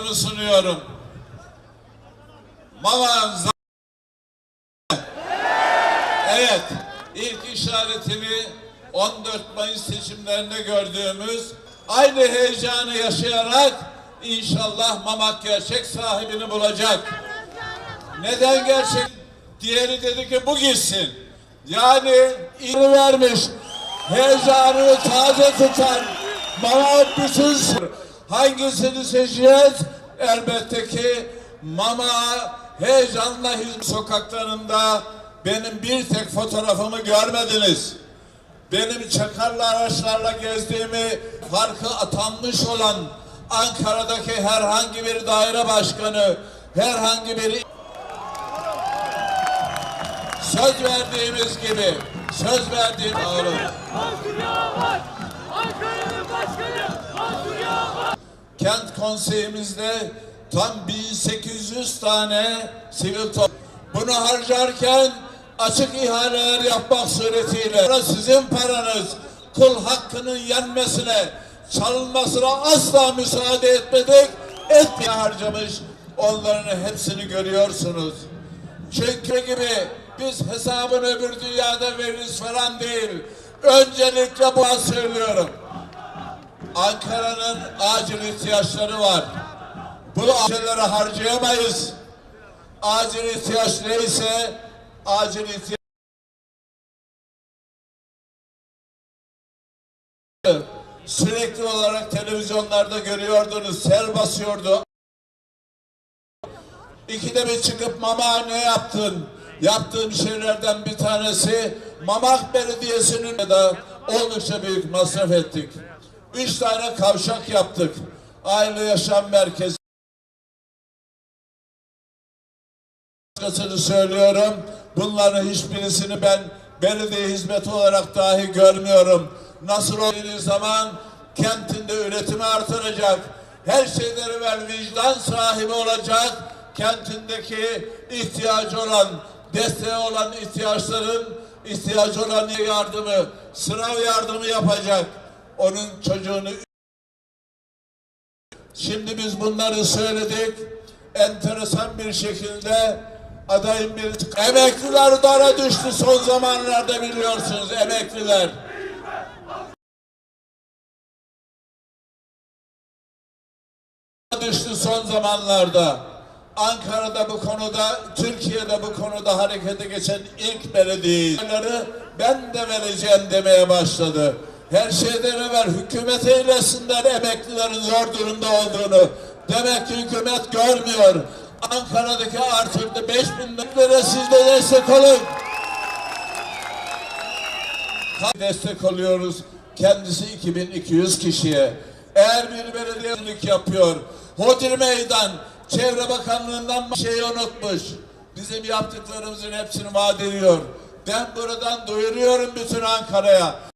kararını sunuyorum. Mama Evet, ilk işaretini 14 Mayıs seçimlerinde gördüğümüz aynı heyecanı yaşayarak inşallah Mamak gerçek sahibini bulacak. Neden gerçek? Diğeri dedi ki bu gitsin. Yani iyi vermiş. Heyecanını taze tutan Mamak bütün hangisini seçeceğiz? Elbette ki Mama heyecanla sokaklarında benim bir tek fotoğrafımı görmediniz. Benim çakarlı araçlarla gezdiğimi farkı atanmış olan Ankara'daki herhangi bir daire başkanı, herhangi bir söz verdiğimiz gibi söz verdiğim Yavaş! Ankara'nın başkanı! Kent konseyimizde tam 1800 tane sivil toplum. Bunu harcarken açık ihaleler yapmak suretiyle sizin paranız kul hakkının yenmesine, çalınmasına asla müsaade etmedik. Etmeye harcamış. Onların hepsini görüyorsunuz. Çünkü gibi biz hesabını öbür dünyada veririz falan değil. Öncelikle bu söylüyorum. Ankara'nın acil ihtiyaçları var. Bu acelere harcayamayız. Acil ihtiyaç neyse acil ihtiyaç sürekli olarak televizyonlarda görüyordunuz. Sel basıyordu. İkide bir çıkıp mama ne yaptın? Yaptığım şeylerden bir tanesi Mamak Belediyesi'nin de oldukça büyük masraf ettik. Üç tane kavşak yaptık. Aile yaşam merkezi. Başkasını söylüyorum. Bunların hiçbirisini ben belediye hizmeti olarak dahi görmüyorum. Nasıl olduğu zaman kentinde üretimi artıracak. Her şeyden evvel vicdan sahibi olacak. Kentindeki ihtiyacı olan, desteği olan ihtiyaçların ihtiyacı olan yardımı, sınav yardımı yapacak. Onun çocuğunu Şimdi biz bunları söyledik. Enteresan bir şekilde adayın bir emekliler dara düştü son zamanlarda biliyorsunuz emekliler. düştü son zamanlarda. Ankara'da bu konuda, Türkiye'de bu konuda harekete geçen ilk belediyeleri ben de vereceğim demeye başladı. Her şeyden evvel hükümet eylesinler emeklilerin zor durumda olduğunu. Demek ki hükümet görmüyor. Ankara'daki artırdı 5 bin lira siz de destek olun. Destek oluyoruz. Kendisi 2200 kişiye. Eğer bir belediyelik yapıyor, Hodir Meydan, Çevre Bakanlığı'ndan bir şey unutmuş. Bizim yaptıklarımızın hepsini vaat ediyor. Ben buradan duyuruyorum bütün Ankara'ya.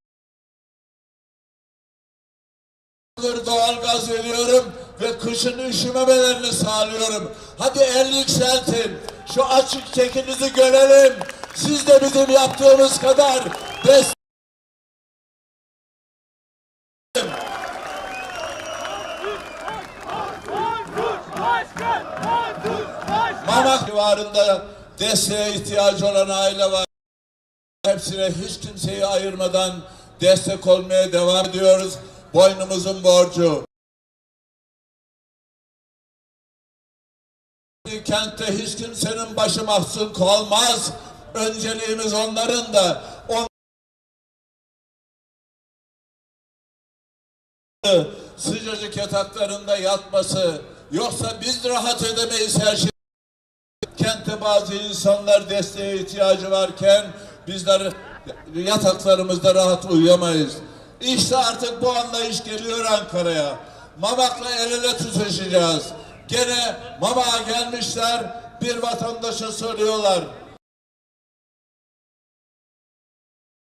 Doğal gaz veriyorum ve kışın üşümemelerini sağlıyorum. Hadi el yükseltin. Şu açık çekinizi görelim. Siz de bizim yaptığımız kadar destek! Mamak civarında desteğe ihtiyacı olan aile var. Hepsine hiç kimseyi ayırmadan destek olmaya devam ediyoruz. Boynumuzun borcu. Kentte hiç kimsenin başı mahzun kalmaz. Önceliğimiz onların da. On sıcacık yataklarında yatması. Yoksa biz rahat edemeyiz her şey. Kente bazı insanlar desteğe ihtiyacı varken bizler yataklarımızda rahat uyuyamayız. İşte artık bu anlayış geliyor Ankara'ya. Mamak'la el ele tutuşacağız. Gene Mamak'a gelmişler bir vatandaşa soruyorlar.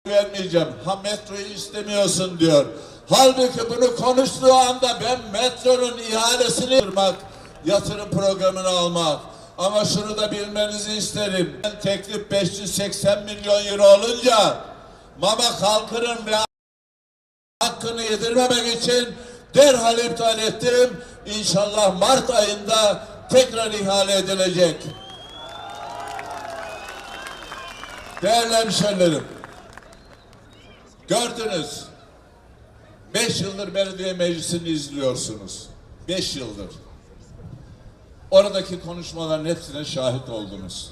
vermeyeceğim. Ha metroyu istemiyorsun diyor. Halbuki bunu konuştuğu anda ben metronun ihalesini yapmak, yatırım programını almak. Ama şunu da bilmenizi isterim. Teklif 580 milyon euro olunca Mamak halkının ve hakkını yedirmemek için derhal iptal ettim. İnşallah Mart ayında tekrar ihale edilecek. Değerli hemşehrilerim, gördünüz. Beş yıldır belediye meclisini izliyorsunuz. Beş yıldır. Oradaki konuşmaların hepsine şahit oldunuz.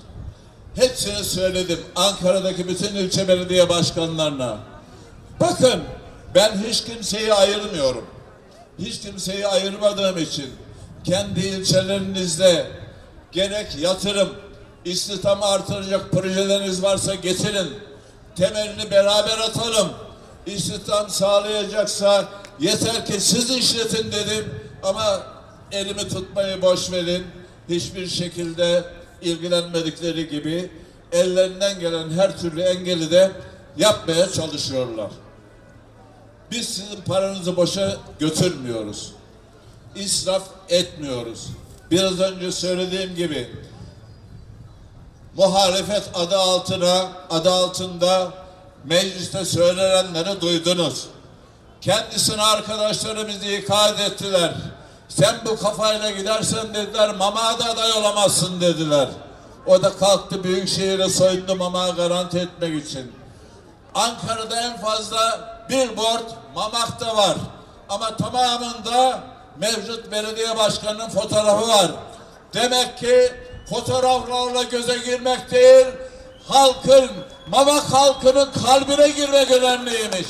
Hepsini söyledim Ankara'daki bütün ilçe belediye başkanlarına. Bakın ben hiç kimseyi ayırmıyorum. Hiç kimseyi ayırmadığım için kendi ilçelerinizde gerek yatırım, istihdamı artıracak projeleriniz varsa getirin. Temelini beraber atalım. İstihdam sağlayacaksa yeter ki siz işletin dedim ama elimi tutmayı boş verin. Hiçbir şekilde ilgilenmedikleri gibi ellerinden gelen her türlü engeli de yapmaya çalışıyorlar. Biz sizin paranızı boşa götürmüyoruz. İsraf etmiyoruz. Biraz önce söylediğim gibi muhalefet adı altına adı altında mecliste söylenenleri duydunuz. Kendisine arkadaşları bizi ikaz ettiler. Sen bu kafayla gidersen dediler mama da aday olamazsın dediler. O da kalktı Büyükşehir'e soyundu mama garanti etmek için. Ankara'da en fazla billboard Mamak'ta var. Ama tamamında mevcut belediye başkanının fotoğrafı var. Demek ki fotoğraflarla göze girmek değil, halkın, Mamak halkının kalbine girmek önemliymiş.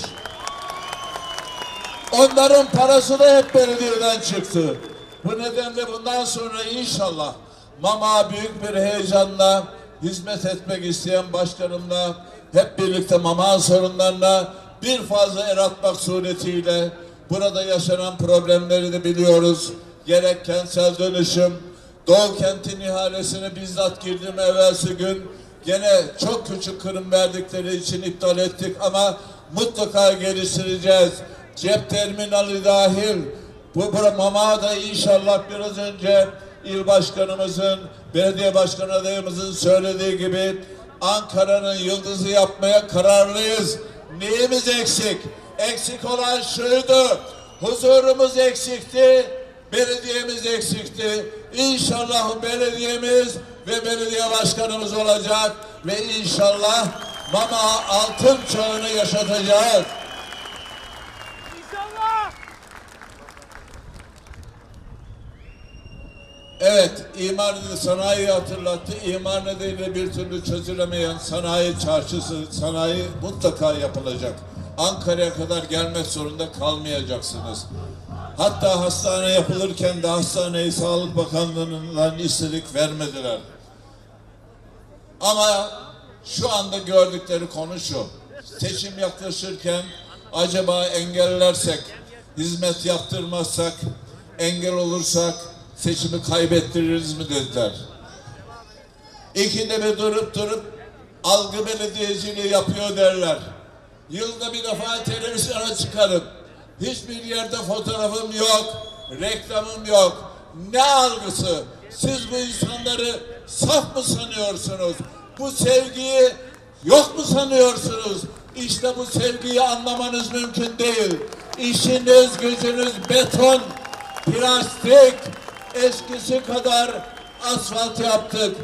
Onların parası da hep belediyeden çıktı. Bu nedenle bundan sonra inşallah Mama büyük bir heyecanla hizmet etmek isteyen başkanımla hep birlikte Mama sorunlarına bir fazla el atmak suretiyle burada yaşanan problemleri de biliyoruz. Gerek kentsel dönüşüm, Doğu kentin ihalesine bizzat girdim evvelsi gün. Gene çok küçük kırım verdikleri için iptal ettik ama mutlaka geliştireceğiz. Cep terminali dahil bu Mama da inşallah biraz önce il başkanımızın, belediye başkan adayımızın söylediği gibi Ankara'nın yıldızı yapmaya kararlıyız. Neyimiz eksik? Eksik olan şuydu. Huzurumuz eksikti. Belediyemiz eksikti. İnşallah belediyemiz ve belediye başkanımız olacak ve inşallah Mama altın çağını yaşatacak. İnşallah. Evet, imar sanayi hatırlattı. İmar nedeniyle bir türlü çözülemeyen sanayi çarşısı, sanayi mutlaka yapılacak. Ankara'ya kadar gelmek zorunda kalmayacaksınız. Hatta hastane yapılırken de hastaneyi Sağlık Bakanlığı'ndan istedik vermediler. Ama şu anda gördükleri konu şu. Seçim yaklaşırken acaba engellersek, hizmet yaptırmazsak, engel olursak seçimi kaybettiririz mi dediler. İkide bir durup durup algı belediyeciliği yapıyor derler. Yılda bir defa televizyona çıkarım. Hiçbir yerde fotoğrafım yok, reklamım yok. Ne algısı? Siz bu insanları saf mı sanıyorsunuz? Bu sevgiyi yok mu sanıyorsunuz? İşte bu sevgiyi anlamanız mümkün değil. İşiniz, gücünüz beton, plastik, eskisi kadar asfalt yaptık.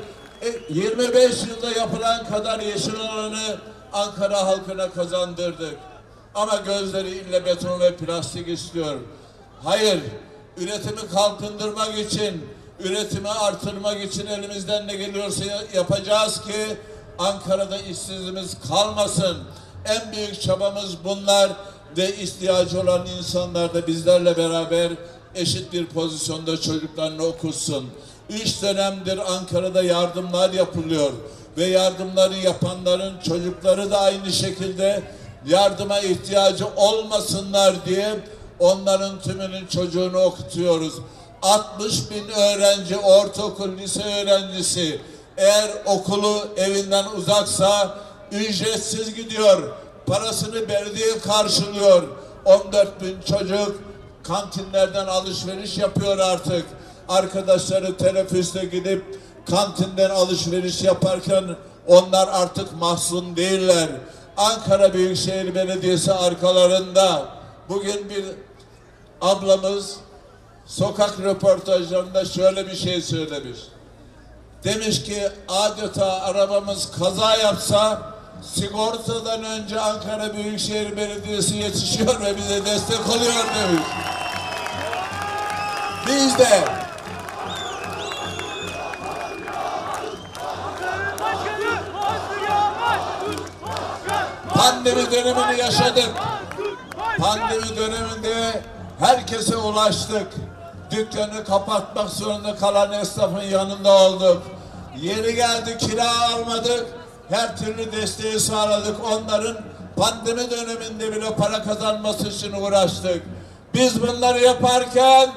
E, 25 yılda yapılan kadar yeşil alanı Ankara halkına kazandırdık. Ama gözleri ille beton ve plastik istiyor. Hayır, üretimi kalkındırmak için, üretimi artırmak için elimizden ne geliyorsa yapacağız ki Ankara'da işsizimiz kalmasın. En büyük çabamız bunlar ve ihtiyacı olan insanlar da bizlerle beraber eşit bir pozisyonda çocuklarını okutsun. Üç dönemdir Ankara'da yardımlar yapılıyor ve yardımları yapanların çocukları da aynı şekilde yardıma ihtiyacı olmasınlar diye onların tümünün çocuğunu okutuyoruz. 60 bin öğrenci, ortaokul, lise öğrencisi eğer okulu evinden uzaksa ücretsiz gidiyor. Parasını belediye karşılıyor. 14 bin çocuk kantinlerden alışveriş yapıyor artık. Arkadaşları teneffüste gidip kantinden alışveriş yaparken onlar artık mahzun değiller. Ankara Büyükşehir Belediyesi arkalarında bugün bir ablamız sokak röportajlarında şöyle bir şey söylemiş. Demiş ki adeta arabamız kaza yapsa sigortadan önce Ankara Büyükşehir Belediyesi yetişiyor ve bize destek oluyor demiş. Yavaş. Başkan. pandemi dönemini yaşadık. Pandemi döneminde herkese ulaştık. Dükkanı kapatmak zorunda kalan esnafın yanında olduk. Yeri geldi kira almadık. Her türlü desteği sağladık. Onların pandemi döneminde bile para kazanması için uğraştık. Biz bunları yaparken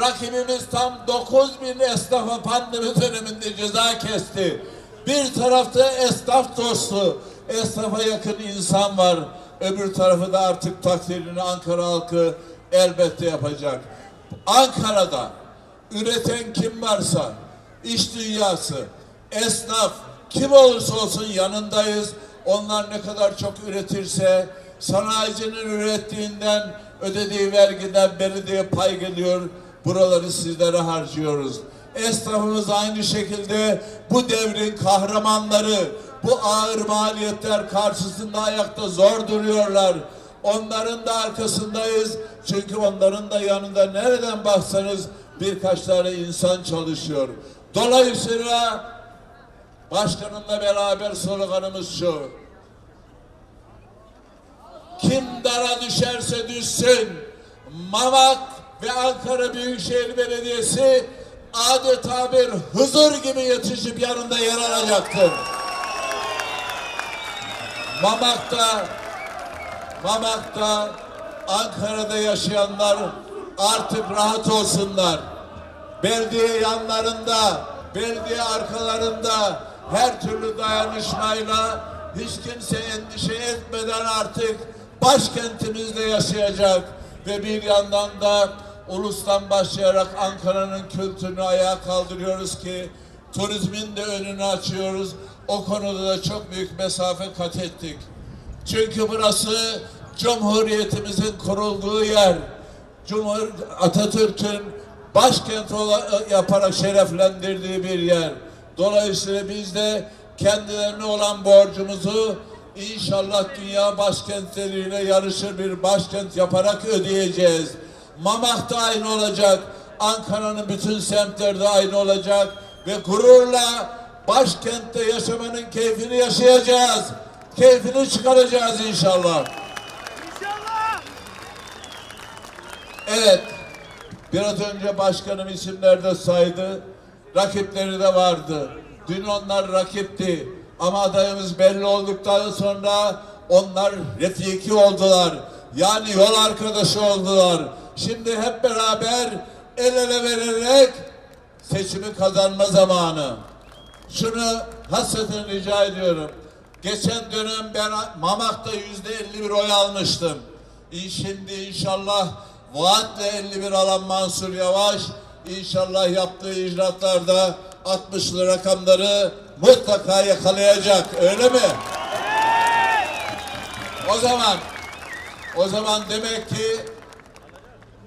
rakibimiz tam 9 bin esnafa pandemi döneminde ceza kesti. Bir tarafta esnaf dostu, esnafa yakın insan var. Öbür tarafı da artık takdirini Ankara halkı elbette yapacak. Ankara'da üreten kim varsa, iş dünyası, esnaf, kim olursa olsun yanındayız. Onlar ne kadar çok üretirse sanayicinin ürettiğinden ödediği vergiden belediye pay geliyor. Buraları sizlere harcıyoruz. Esnafımız aynı şekilde bu devrin kahramanları, bu ağır maliyetler karşısında ayakta zor duruyorlar. Onların da arkasındayız. Çünkü onların da yanında nereden baksanız birkaç tane insan çalışıyor. Dolayısıyla başkanımla beraber sloganımız şu. Kim dara düşerse düşsün. Mamak ve Ankara Büyükşehir Belediyesi adeta bir huzur gibi yetişip yanında yer alacaktır. Mamak'ta Mamak'ta Ankara'da yaşayanlar artık rahat olsunlar. Belediye yanlarında, belediye arkalarında her türlü dayanışmayla hiç kimse endişe etmeden artık başkentimizde yaşayacak ve bir yandan da ulustan başlayarak Ankara'nın kültürünü ayağa kaldırıyoruz ki turizmin de önünü açıyoruz. O konuda da çok büyük mesafe kat ettik. Çünkü burası Cumhuriyetimizin kurulduğu yer. Cumhur Atatürk'ün başkent yaparak şereflendirdiği bir yer. Dolayısıyla biz de kendilerine olan borcumuzu inşallah dünya başkentleriyle yarışır bir başkent yaparak ödeyeceğiz. Mamak da aynı olacak. Ankara'nın bütün semtleri de aynı olacak. Ve gururla başkentte yaşamanın keyfini yaşayacağız. Keyfini çıkaracağız inşallah. İnşallah. Evet. Biraz önce başkanım isimlerde saydı. Rakipleri de vardı. Dün onlar rakipti. Ama adayımız belli olduktan sonra onlar refiki oldular. Yani yol arkadaşı oldular. Şimdi hep beraber el ele vererek seçimi kazanma zamanı. Şunu hasreten rica ediyorum. Geçen dönem ben Mamak'ta yüzde 51 oy almıştım. Şimdi inşallah vaatle 51 alan Mansur Yavaş inşallah yaptığı icraatlarda 60'lı rakamları mutlaka yakalayacak. Öyle mi? O zaman o zaman demek ki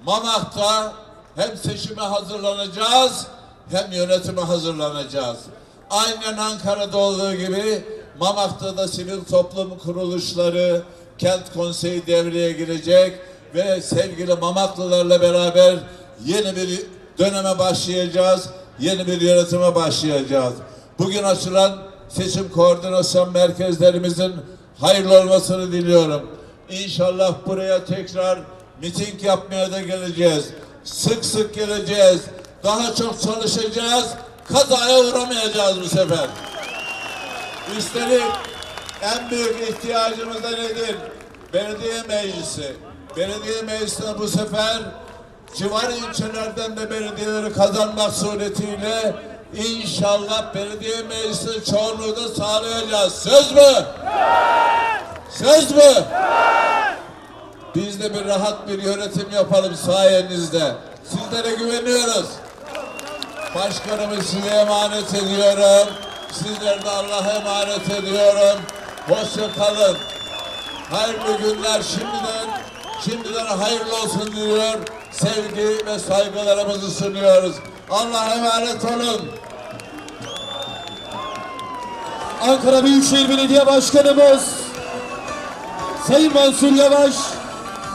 Mamak'ta hem seçime hazırlanacağız hem yönetime hazırlanacağız. Aynen Ankara'da olduğu gibi Mamak'ta da sivil toplum kuruluşları, kent konseyi devreye girecek ve sevgili Mamaklılarla beraber yeni bir döneme başlayacağız. Yeni bir yönetime başlayacağız. Bugün açılan seçim koordinasyon merkezlerimizin hayırlı olmasını diliyorum. İnşallah buraya tekrar miting yapmaya da geleceğiz. Sık sık geleceğiz. Daha çok çalışacağız. Kazaya uğramayacağız bu sefer. Üstelik en büyük ihtiyacımız da nedir? Belediye meclisi. Belediye meclisine bu sefer civar ilçelerden de belediyeleri kazanmak suretiyle inşallah belediye meclisi çoğunluğu da sağlayacağız. Söz mü? Söz mü? Biz de bir rahat bir yönetim yapalım sayenizde. Sizlere güveniyoruz. Başkanımı size emanet ediyorum. Sizleri de Allah'a emanet ediyorum. Hoşça kalın. Hayırlı günler şimdiden. Şimdiden hayırlı olsun diyor. sevgi ve saygılarımızı sunuyoruz. Allah'a emanet olun. Ankara Büyükşehir Belediye Başkanımız Sayın Mansur Yavaş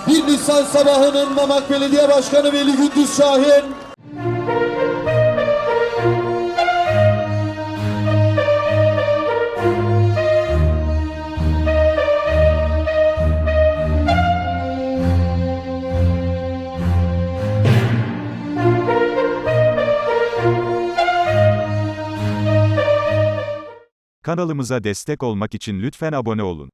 1 Nisan sabahının Mamak Belediye Başkanı Veli Gündüz Şahin Kanalımıza destek olmak için lütfen abone olun.